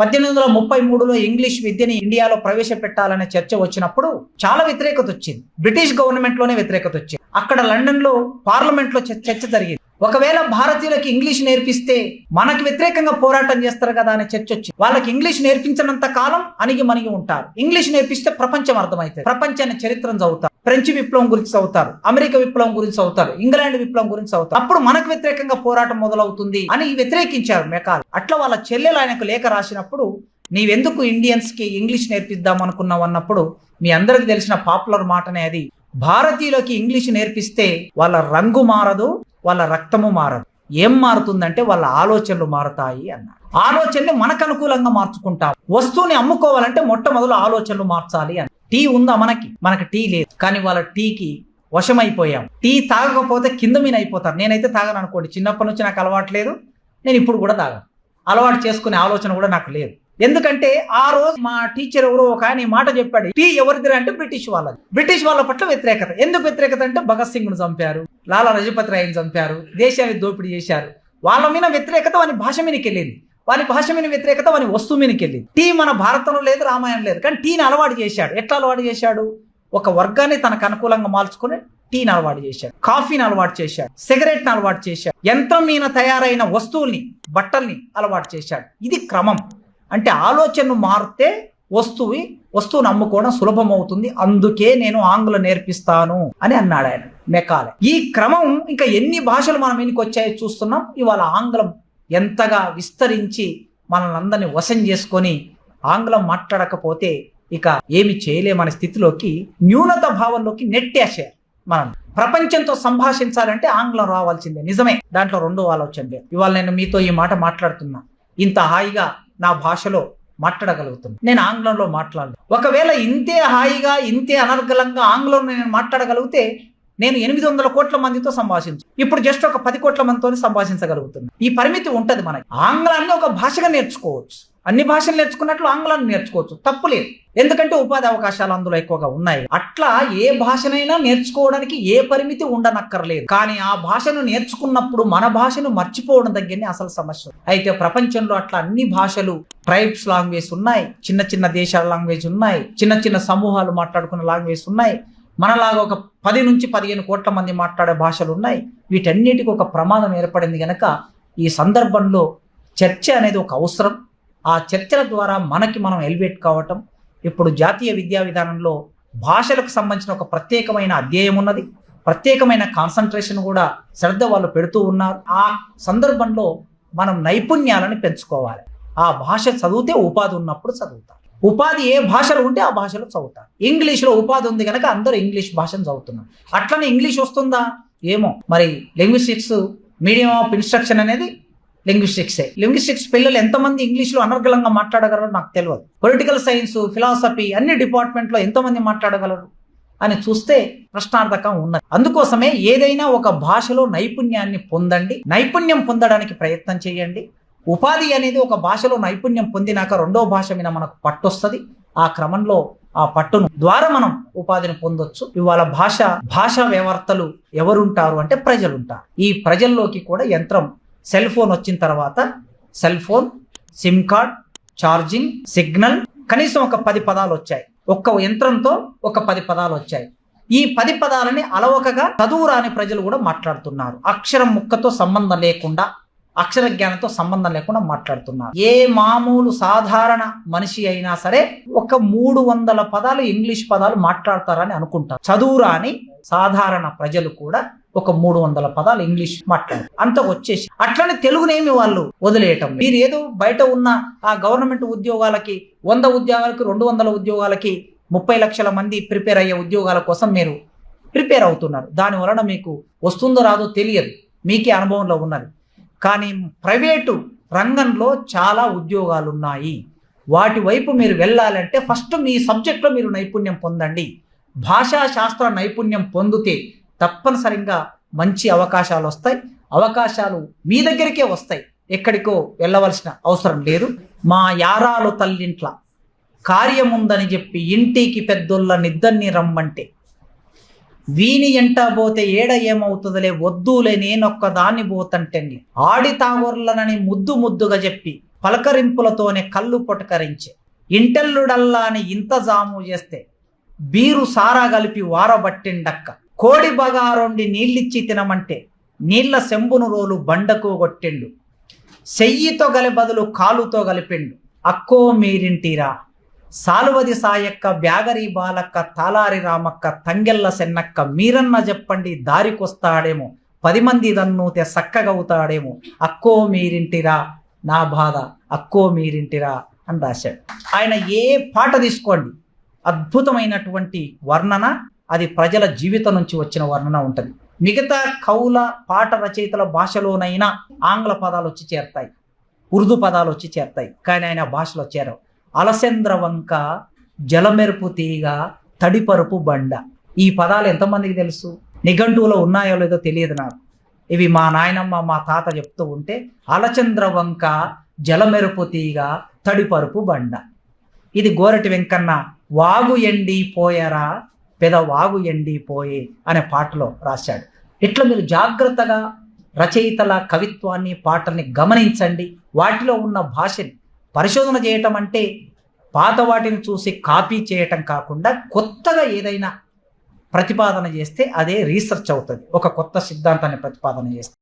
పద్దెనిమిది వందల ముప్పై మూడులో ఇంగ్లీష్ విద్యని ఇండియాలో ప్రవేశపెట్టాలనే చర్చ వచ్చినప్పుడు చాలా వ్యతిరేకత వచ్చింది. బ్రిటిష్ గవర్నమెంట్లోనే వ్యతిరేకత వచ్చింది. అక్కడ లండన్లో పార్లమెంట్లో చర్చ జరిగింది. ఒకవేళ భారతీయులకు ఇంగ్లీష్ నేర్పిస్తే మనకి వ్యతిరేకంగా పోరాటం చేస్తారు కదా అనే చర్చ వచ్చింది. వాళ్ళకి ఇంగ్లీష్ నేర్పించినంత కాలం అణిగి మణిగి ఉంటారు. ఇంగ్లీష్ నేర్పిస్తే ప్రపంచం అర్థమవుతుంది. ప్రపంచాన్ని చరిత్రను చదువుతారు. ఫ్రెంచ్ విప్లవం గురించి చదువుతారు అమెరికా విప్లవం గురించి చదువుతారు ఇంగ్లాండ్ విప్లవం గురించి చదువుతారు. అప్పుడు మనకు వ్యతిరేకంగా పోరాటం మొదలవుతుంది అని వ్యతిరేకించారు మెకాల్. అట్లా వాళ్ళ చెల్లెలు ఆయనకు లేఖ రాసినప్పుడు నీవెందుకు ఇండియన్స్కి ఇంగ్లీష్ నేర్పిద్దాం అనుకున్నావు? అన్నప్పుడు మీ అందరికి తెలిసిన పాపులర్ మాటనే అది. భారతీయులకి ఇంగ్లీష్ నేర్పిస్తే వాళ్ళ రంగు మారదు వాళ్ళ రక్తము మారదు. ఏం మారుతుందంటే వాళ్ళ ఆలోచనలు మారుతాయి అన్నారు. ఆలోచనని మనకు అనుకూలంగా మార్చుకుంటాం. వస్తువుని అమ్ముకోవాలంటే మొట్టమొదలు ఆలోచనలు మార్చాలి అని టీ ఉందా మనకి? మనకి టీ లేదు. కానీ వాళ్ళ టీకి వశమైపోయాం. టీ తాగకపోతే కింద మీద అయిపోతారు. నేనైతే తాగను అనుకోండి. చిన్నప్పటి నుంచి నాకు అలవాటు లేదు. నేను ఇప్పుడు కూడా తాగను. అలవాటు చేసుకునే ఆలోచన కూడా నాకు లేదు. ఎందుకంటే ఆ రోజు మా టీచర్ ఎవరో ఒక ఆయన మాట చెప్పాడు. టీ ఎవరిదిరా? అంటే బ్రిటిష్ వాళ్ళది. బ్రిటిష్ వాళ్ళ పట్ల వ్యతిరేకత. ఎందుకు వ్యతిరేకత అంటే భగత్ సింగ్ను చంపారు. లాలా లజపతి రాయ్ని చంపారు. దేశాన్ని దోపిడీ చేశారు. వాళ్ళ మీద వ్యతిరేకత వాని భాష మీదకి వెళ్ళింది. వాని భాష మీద వ్యతిరేకత వాని వస్తువు మీదకి వెళ్ళి టీ మన భారతంలో లేదు రామాయణం లేదు. కానీ టీని అలవాటు చేశాడు. ఎట్లా అలవాటు చేశాడు? ఒక వర్గాన్ని తనకు అనుకూలంగా మార్చుకుని టీని అలవాటు చేశాడు. కాఫీని అలవాటు చేశాడు. సిగరెట్ని అలవాటు చేశాడు. యంత్రం మీద తయారైన వస్తువుల్ని బట్టల్ని అలవాటు చేశాడు. ఇది క్రమం. అంటే ఆలోచనను మారితే వస్తువు వస్తువును అమ్ముకోవడం సులభం అవుతుంది అందుకే నేను ఆంగ్లం నేర్పిస్తాను అని అన్నాడు ఆయన. మెకాలే. ఈ క్రమం ఇంకా ఎన్ని భాషలు మనం మీదకి చూస్తున్నాం. ఇవాళ ఆంగ్లం ఎంతగా విస్తరించి మనల్ని వశం చేసుకొని ఆంగ్లం మాట్లాడకపోతే ఇక ఏమి చేయలేమనే స్థితిలోకి న్యూనత భావంలోకి నెట్టేసారు మనం. ప్రపంచంతో సంభాషించాలంటే ఆంగ్లం రావాల్సిందే. నిజమే. దాంట్లో రెండో ఆలోచన లేదు. ఇవాళ నేను మీతో ఈ మాట మాట్లాడుతున్నా. ఇంత హాయిగా నా భాషలో మాట్లాడగలుగుతున్నా. నేను ఆంగ్లంలో మాట్లాడను. ఒకవేళ ఇంతే హాయిగా ఇంతే అనర్గళంగా ఆంగ్లంలో నేను మాట్లాడగలిగితే నేను ఎనిమిది వందల కోట్ల మందితో సంభాషించు. ఇప్పుడు జస్ట్ ఒక పది కోట్ల మందితో సంభాషించగలుగుతున్నాను ఈ పరిమితి ఉంటుంది మనకి. ఆంగ్లాన్ని ఒక భాషగా నేర్చుకోవచ్చు. అన్ని భాషలు నేర్చుకున్నట్లు ఆంగ్లాన్ని నేర్చుకోవచ్చు. తప్పు లేదు. ఎందుకంటే ఉపాధి అవకాశాలు అందులో ఎక్కువగా ఉన్నాయి. అట్లా ఏ భాషనైనా నేర్చుకోవడానికి ఏ పరిమితి ఉండనక్కర్లేదు. కానీ ఆ భాషను నేర్చుకున్నప్పుడు మన భాషను మర్చిపోవడం దగ్గరనే అసలు సమస్య. అయితే ప్రపంచంలో అట్లా అన్ని భాషలు ట్రైబ్స్ లాంగ్వేజ్ ఉన్నాయి. చిన్న చిన్న దేశాల లాంగ్వేజ్ ఉన్నాయి. చిన్న చిన్న సమూహాలు మాట్లాడుకున్న లాంగ్వేజ్ ఉన్నాయి. మనలాగా ఒక పది నుంచి పదిహేను కోట్ల మంది మాట్లాడే భాషలు ఉన్నాయి. వీటన్నిటికీ ఒక ప్రమాదం ఏర్పడింది కనుక ఈ సందర్భంలో చర్చ అనేది ఒక అవసరం. ఆ చర్చల ద్వారా మనకి మనం ఎలివేట్ కావటం. ఇప్పుడు జాతీయ విద్యా విధానంలో భాషలకు సంబంధించిన ఒక ప్రత్యేకమైన అధ్యాయం ఉన్నది. ప్రత్యేకమైన కాన్సన్ట్రేషన్ కూడా శ్రద్ధ వాళ్ళు పెడుతూ ఉన్నారు. ఆ సందర్భంలో మనం నైపుణ్యాలను పెంచుకోవాలి. ఆ భాష చదివితే ఉపాధి ఉన్నప్పుడు చదువుతారు ఉపాధి ఏ భాషలో ఉంటే ఆ భాషలో చదువుతారు. ఇంగ్లీష్లో ఉపాధి ఉంది కనుక అందరూ ఇంగ్లీష్ భాషను చదువుతున్నారు. అట్లనే ఇంగ్లీష్ వస్తుందా? ఏమో. మరి లింగ్విస్టిక్స్ మీడియం ఆఫ్ ఇన్స్ట్రక్షన్ అనేది లింగ్విస్టిక్సే. లింగ్విస్టిక్స్ పిల్లలు ఎంతమంది ఇంగ్లీష్లో అనర్గళంగా మాట్లాడగలరో నాకు తెలియదు పొలిటికల్ సైన్స్ ఫిలాసఫీ అన్ని డిపార్ట్మెంట్లో ఎంతమంది మాట్లాడగలరు అని చూస్తే ప్రశ్నార్థకం ఉన్నది. అందుకోసమే ఏదైనా ఒక భాషలో నైపుణ్యాన్ని పొందండి. నైపుణ్యం పొందడానికి ప్రయత్నం చేయండి. ఉపాధి అనేది ఒక భాషలో నైపుణ్యం పొందినాక రెండో భాష మీద మనకు పట్టొస్తుంది. ఆ క్రమంలో ఆ పట్టును ద్వారా మనం ఉపాధిని పొందొచ్చు. ఇవాళ భాష భాషా వ్యవర్తలు ఎవరుంటారు అంటే ప్రజలు ఉంటారు ఈ ప్రజల్లోకి కూడా యంత్రం సెల్ ఫోన్ వచ్చిన తర్వాత cell phone sim card charging signal కనీసం ఒక పది పదాలు వచ్చాయి. ఒక్క యంత్రంతో ఒక పది పదాలు వచ్చాయి. ఈ పది పదాలని అలవకగా చదువు రాని ప్రజలు కూడా మాట్లాడుతున్నారు. అక్షరం ముక్కతో సంబంధం లేకుండా అక్షర జ్ఞానంతో సంబంధం లేకుండా మాట్లాడుతున్నారు. ఏ మామూలు సాధారణ మనిషి అయినా సరే ఒక మూడు వందల పదాలు ఇంగ్లీష్ పదాలు మాట్లాడతారని అనుకుంటారు. చదువు రాని సాధారణ ప్రజలు కూడా ఒక మూడు వందల పదాలు ఇంగ్లీష్ మాట్లాడు అంత వచ్చేసి అట్లనే తెలుగునేమి వాళ్ళు వదిలేయటం మీరు ఏదో బయట ఉన్న ఆ గవర్నమెంట్ ఉద్యోగాలకి వంద ఉద్యోగాలకి రెండు వందల ఉద్యోగాలకి ముప్పై లక్షల మంది ప్రిపేర్ అయ్యే ఉద్యోగాల కోసం మీరు ప్రిపేర్ అవుతున్నారు. దాని వలన మీకు వస్తుందో రాదో తెలియదు. మీకే అనుభవంలో ఉన్నది. కానీ ప్రైవేటు రంగంలో చాలా ఉద్యోగాలు ఉన్నాయి వాటి వైపు మీరు వెళ్ళాలంటే ఫస్ట్ మీ సబ్జెక్ట్లో మీరు నైపుణ్యం పొందండి. భాషా శాస్త్ర నైపుణ్యం పొందితే తప్పనిసరిగా మంచి అవకాశాలు వస్తాయి. అవకాశాలు మీ దగ్గరికే వస్తాయి. ఎక్కడికో వెళ్ళవలసిన అవసరం లేదు. మా యారాలు తల్లింట్ల కార్యముందని చెప్పి ఇంటికి పెద్దోళ్ళ నిద్దర్ని రమ్మంటే వీని ఎంటా పోతే ఏడ ఏమవుతుందిలే? వద్దులే నేనొక్క దాన్ని పోతంటండి ఆడి తాగొర్లనని ముద్దు ముద్దుగా చెప్పి పలకరింపులతోనే కళ్ళు పొటకరించే. ఇంటెల్లుడల్లాని ఇంత జాము చేస్తే బీరు సారా కలిపి వారబట్టిండక్క. కోడి బగారొండి నీళ్ళిచ్చి తినమంటే నీళ్ళ సెంబును రోలు బండకు కొట్టిండు. చెయ్యితో గలి బదులు కాలుతో కలిపిండు అక్కో మీరింటిరా. సాలువది సాయక్క బ్యాగరి బాలక్క తాలారి రామక్క తంగెల్ల సెన్నక్క మీరన్న చెప్పండి దారికొస్తాడేమో. పది మంది దన్నూతే సక్కగవుతాడేమో. అక్కో మీరింటిరా నా బాధ అక్కో మీరింటిరా అని రాశాడు. ఆయన ఏ పాట తీసుకోండి. అద్భుతమైనటువంటి వర్ణన అది ప్రజల జీవితం నుంచి వచ్చిన వర్ణన ఉంటుంది. మిగతా కవుల పాట రచయితల భాషలోనైనా ఆంగ్ల పదాలు వచ్చి చేరతాయి. ఉర్దూ పదాలు వచ్చి చేరతాయి. కానీ ఆయన భాషలో చేరవు అలసంద్ర వంక జలమెరుపు తీగ తడిపరుపు బండ. ఈ పదాలు ఎంతమందికి తెలుసు? నిఘంటువులో ఉన్నాయో లేదో తెలియదు నాకు. ఇవి మా నాయనమ్మ మా తాత చెప్తూ ఉంటే అలచంద్ర వంక జలమెరుపు తీగ తడిపరుపు బండ. ఇది గోరటి వెంకన్న వాగు ఎండి పోయరా పెద వాగు ఎండి పోయే అనే పాటలో రాశాడు. ఇట్లా మీరు జాగ్రత్తగా రచయితల కవిత్వాన్ని పాటల్ని గమనించండి. వాటిలో ఉన్న భాషని పరిశోధన చేయటం అంటే పాత వాటిని చూసి కాపీ చేయటం కాకుండా కొత్తగా ఏదైనా ప్రతిపాదన చేస్తే అదే రీసెర్చ్ అవుతుంది. ఒక కొత్త సిద్ధాంతాన్ని ప్రతిపాదన చేస్తే.